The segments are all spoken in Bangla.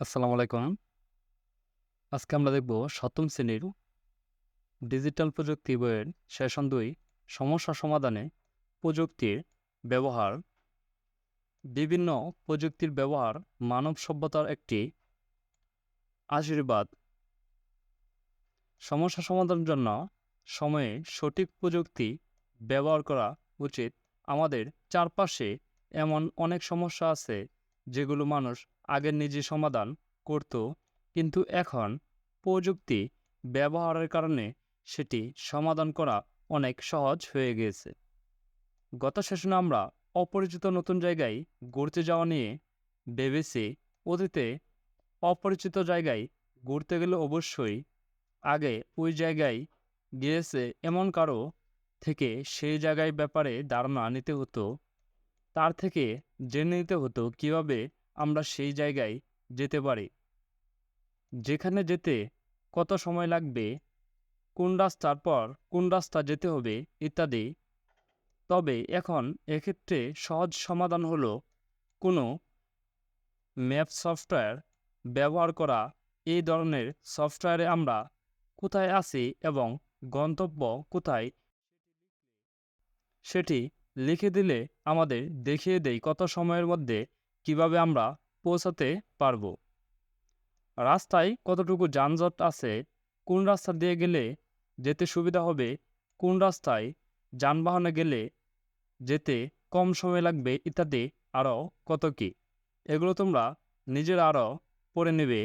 আসসালামু আলাইকুম। আজকে আমরা দেখব সপ্তম শ্রেণির ডিজিটাল প্রযুক্তি বইয়ের সেশন দুই, সমস্যা সমাধানে প্রযুক্তির ব্যবহার। বিভিন্ন প্রযুক্তির ব্যবহার মানব সভ্যতার একটি আশীর্বাদ। সমস্যা সমাধানের জন্য সময়ে সঠিক প্রযুক্তি ব্যবহার করা উচিত। আমাদের চারপাশে এমন অনেক সমস্যা আছে যেগুলো মানুষ আগে নিজে সমাধান করত, কিন্তু এখন প্রযুক্তি ব্যবহারের কারণে সেটি সমাধান করা অনেক সহজ হয়ে গিয়েছে গত সেশনে আমরা অপরিচিত নতুন জায়গায় ঘুরতে যাওয়া নিয়ে ভেবেছি, অতীতে অপরিচিত জায়গায় ঘুরতে গেলে অবশ্যই আগে ওই জায়গায় গিয়েছে এমন কারও থেকে সেই জায়গায় ব্যাপারে ধারণা নিতে হতো। তার থেকে জেনে নিতে হতো কীভাবে আমরা সেই জায়গায় যেতে পারি। যেখানে যেতে কত সময় লাগবে, কোন রাস্তার পর কোন রাস্তা যেতে হবে ইত্যাদি। তবে এখন এক্ষেত্রে সহজ সমাধান হলো কোনো ম্যাপ সফটওয়্যার ব্যবহার করা। এই ধরনের সফটওয়্যারে আমরা কোথায় আছি এবং গন্তব্য কোথায়, সেটি লিখে দিলে আমাদের দেখিয়ে দেয় কত সময়ের মধ্যে কীভাবে আমরা পৌঁছাতে পারব। রাস্তায় কতটুকু যানজট আছে, কোন রাস্তা দিয়ে গেলে যেতে সুবিধা হবে, কোন রাস্তায় যানবাহনে গেলে যেতে কম সময় লাগবে ইত্যাদি আরও কত কি, এগুলো তোমরা নিজের আরও পড়ে নেবে।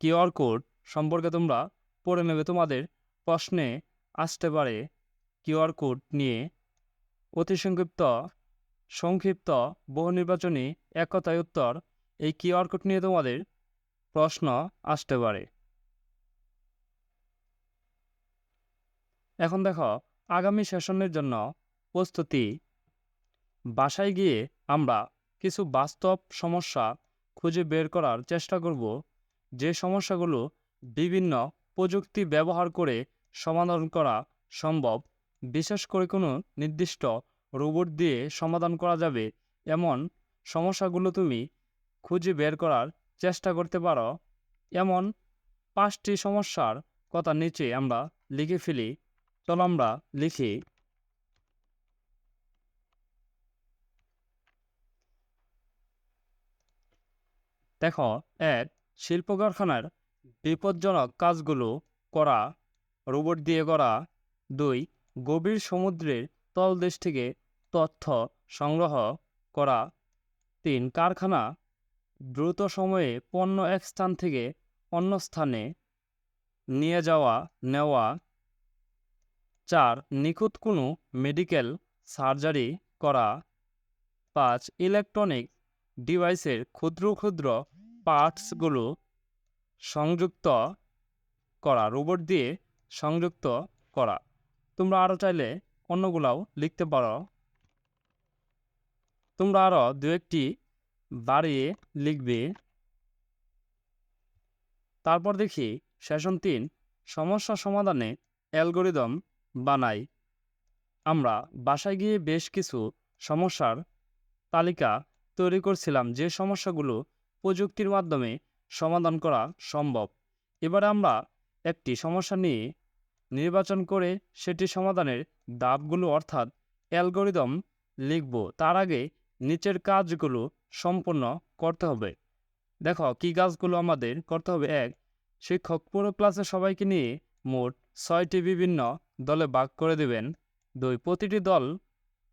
কিউআর কোড সম্পর্কে তোমরা পড়ে নেবে, তোমাদের প্রশ্নে আসতে পারে কিউআর কোড নিয়ে অতি সংক্ষিপ্ত সংক্ষিপ্ত বহু নির্বাচনী এক কথায় উত্তর এই কিউআর কোড নিয়ে তোমাদের প্রশ্ন আসতে পারে। এখন দেখো, আগামী সেশনের জন্য প্রস্তুতি। বাসায় গিয়ে আমরা কিছু বাস্তব সমস্যা খুঁজে বের করার চেষ্টা করব। যে সমস্যাগুলো বিভিন্ন প্রযুক্তি ব্যবহার করে সমাধান করা সম্ভব বিশেষ করে কোনো নির্দিষ্ট রোবট দিয়ে সমাধান করা যাবে, এমন সমস্যাগুলো তুমি খুঁজে বের করার চেষ্টা করতে পারো। এমন পাঁচটি সমস্যার কথা নিচে আমরা লিখে ফেলি। চলো আমরা লিখি। দেখো, এক শিল্প কারখানার বিপজ্জনক কাজগুলো করা, রোবট দিয়ে করা। দুই গভীর সমুদ্রের তলদেশ থেকে তথ্য সংগ্রহ করা। তিন, কারখানা দ্রুত সময়ে পণ্য এক স্থান থেকে অন্য স্থানে নিয়ে যাওয়া, নেওয়া। চার, নিখুঁত কোনো মেডিকেল সার্জারি করা। পাঁচ, ইলেকট্রনিক ডিভাইসের ক্ষুদ্র ক্ষুদ্র পার্টসগুলো সংযুক্ত করা, রোবট দিয়ে সংযুক্ত করা। তোমরা আরও চাইলে অন্যগুলাও লিখতে পারো। তোমরা আরও দু একটি বাড়িয়ে লিখবে। তারপর দেখি সেশন তিন, সমস্যা সমাধানে অ্যালগোরিদম বানাই। আমরা বাসায় গিয়ে বেশ কিছু সমস্যার তালিকা তৈরি করছিলাম, যে সমস্যাগুলো প্রযুক্তির মাধ্যমে সমাধান করা সম্ভব। এবারে আমরা একটি সমস্যা নিয়ে নির্বাচন করে সেটি সমাধানের ধাপগুলো অর্থাৎ অ্যালগোরিদম লিখব। তার আগে নিচের কাজগুলো সম্পন্ন করতে হবে। দেখো, কি কাজগুলো আমাদের করতে হবে? এক, শিক্ষক পুরো ক্লাসে সবাইকে নিয়ে মোট ছয়টি বিভিন্ন দলে ভাগ করে দেবেন। দুই, প্রতিটি দল,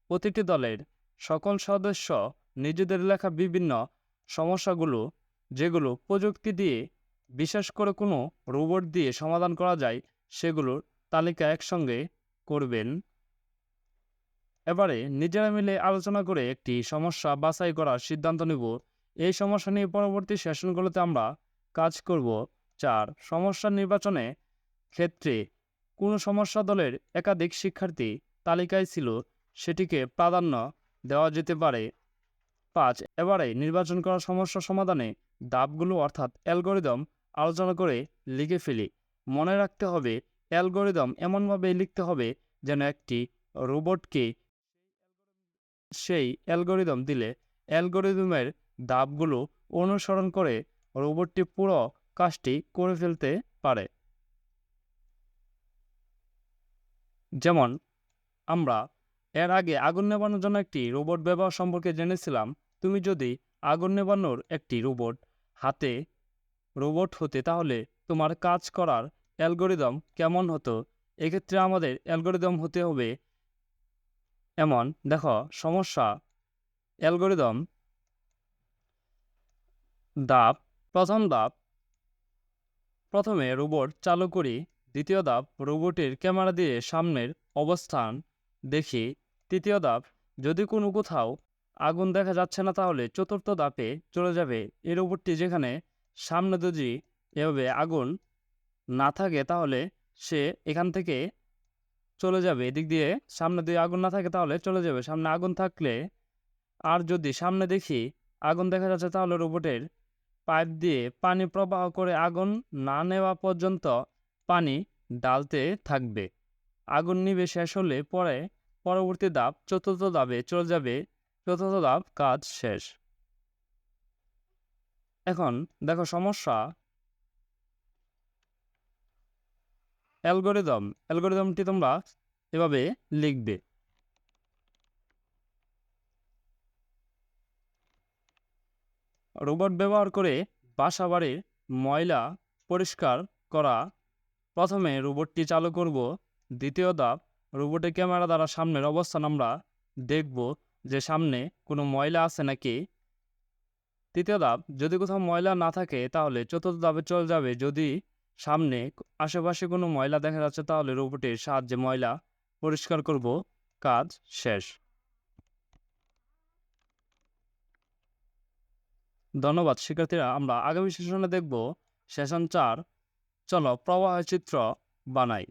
প্রতিটি দলের সকল সদস্য নিজেদের লেখা বিভিন্ন সমস্যাগুলো, যেগুলো প্রযুক্তি দিয়ে, বিশেষ করে কোনো রোবট দিয়ে সমাধান করা যায় সেগুলোর তালিকা একসঙ্গে করবেন। এবারে নিজেরা মিলে আলোচনা করে একটি সমস্যা বাছাই করার সিদ্ধান্ত নেব। এই সমস্যা নিয়ে পরবর্তী সেশনগুলোতে আমরা কাজ করব। চার, সমস্যা নির্বাচনে ক্ষেত্রে কোনো সমস্যা দলের একাধিক শিক্ষার্থী তালিকায় ছিল, সেটিকে প্রাধান্য দেওয়া যেতে পারে। পাঁচ, এবারে নির্বাচন করা সমস্যা সমাধানে ধাপগুলো অর্থাৎ অ্যালগোরিদম আলোচনা করে লিখে ফেলি। মনে রাখতে হবে, অ্যালগোরিদম এমনভাবে লিখতে হবে যেন একটি রোবটকে সেই অ্যালগোরিদম দিলে অ্যালগোরিদমের ধাপগুলো অনুসরণ করে রোবটটি পুরো কাজটি করে ফেলতে পারে। যেমন, আমরা এর আগে আগুন নেভানোর জন্য একটি রোবট ব্যবহার সম্পর্কে জেনেছিলাম। তুমি যদি আগুন নেভানোর একটি রোবট হাতে, রোবট হতে, তাহলে তোমার কাজ করার অ্যালগোরিদম কেমন হতো? এক্ষেত্রে আমাদের অ্যালগোরিদম হতে হবে এমন। দেখো, সমস্যা। অ্যালগোরিদম দাপ প্রথম দাপ প্রথমে রোবট চালু করি। দ্বিতীয় ধাপ, রোবটের ক্যামেরা দিয়ে সামনের অবস্থান দেখি। তৃতীয় ধাপ, যদি কোনো কোথাও আগুন দেখা যাচ্ছে না, তাহলে চতুর্থ ধাপে চলে যাবে। এই রোবটটি যেখানে সামনে যদি এভাবে আগুন না থাকে তাহলে সে এখান থেকে চলে যাবে। এদিক দিয়ে সামনে দিয়ে আগুন না থাকে তাহলে চলে যাবে। সামনে আগুন থাকলে আর যদি সামনে দেখি আগুন দেখা যাচ্ছে তাহলে রোবটের পাইপ দিয়ে পানি প্রবাহ করে আগুন না নেওয়া পর্যন্ত পানি ডালতে থাকবে। আগুন নিবে শেষ হলে পরে পরবর্তী ধাপ, চতুর্থ ধাপে চলে যাবে। চতুর্থ ধাপ, কাজ শেষ। এখন দেখো সমস্যা অ্যালগোরিদম, অ্যালগোরিদমটি তোমরা এভাবে লিখবে। রোবট ব্যবহার করে বাসা বাড়ির ময়লা পরিষ্কার করা। প্রথমে রোবটটি চালু করব। দ্বিতীয় ধাপ, রোবটের ক্যামেরা দ্বারা সামনের অবস্থান আমরা দেখব যে সামনে কোনো ময়লা আছে নাকি। তৃতীয় ধাপ, যদি কোথাও ময়লা না থাকে তাহলে চতুর্থ ধাপে চলে যাবে। যদি সামনে আশেপাশে কোনো ময়লা দেখা যাচ্ছে, তাহলে রোবটের সাহায্যে ময়লা পরিষ্কার করব। কাজ শেষ। ধন্যবাদ, শিক্ষার্থীরা। আমরা আগামী সেশনে দেখব। সেশন চার, চলো প্রবাহ চিত্র বানাই।